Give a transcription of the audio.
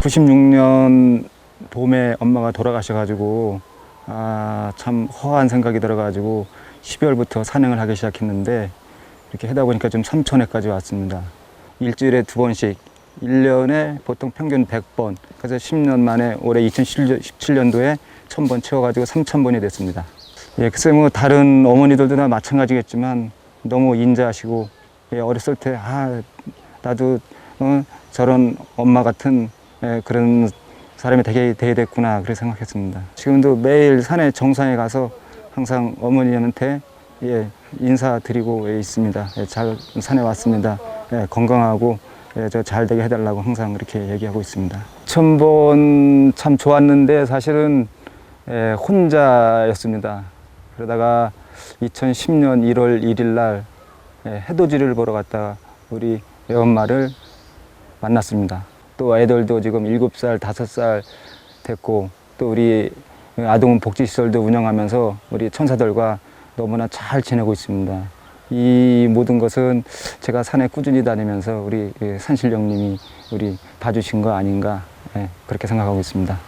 96년 봄에 엄마가 돌아가셔가지고 아, 참 허한 생각이 들어가지고 12월부터 산행을 하기 시작했는데 이렇게 하다 보니까 좀 삼천회까지 왔습니다. 일주일에 두 번씩 1년에 보통 평균 100번. 그래서 10년 만에 올해 2017년도에 1000번 채워가지고 3000번이 됐습니다. 예, 글쎄 뭐 다른 어머니들도 다 마찬가지겠지만 너무 인자하시고 예, 어렸을 때 아, 나도 어, 저런 엄마 같은 예, 그런 사람이 되게 돼야 됐구나 그렇게 생각했습니다. 지금도 매일 산에 정상에 가서 항상 어머니한테 예, 인사드리고 예, 있습니다. 예, 잘 산에 왔습니다. 예, 건강하고 예, 저잘 되게 해달라고 항상 그렇게 얘기하고 있습니다. 천번 참 좋았는데 사실은 예, 혼자였습니다. 그러다가 2010년 1월 1일 날 예, 해돋이를 보러 갔다가 우리 애엄마를 만났습니다. 또 애들도 지금 일곱 살 다섯 살 됐고 또 우리 아동 복지시설도 운영하면서 우리 천사들과 너무나 잘 지내고 있습니다. 이 모든 것은 제가 산에 꾸준히 다니면서 우리 그 산신령님이 우리 봐주신 거 아닌가 예, 그렇게 생각하고 있습니다.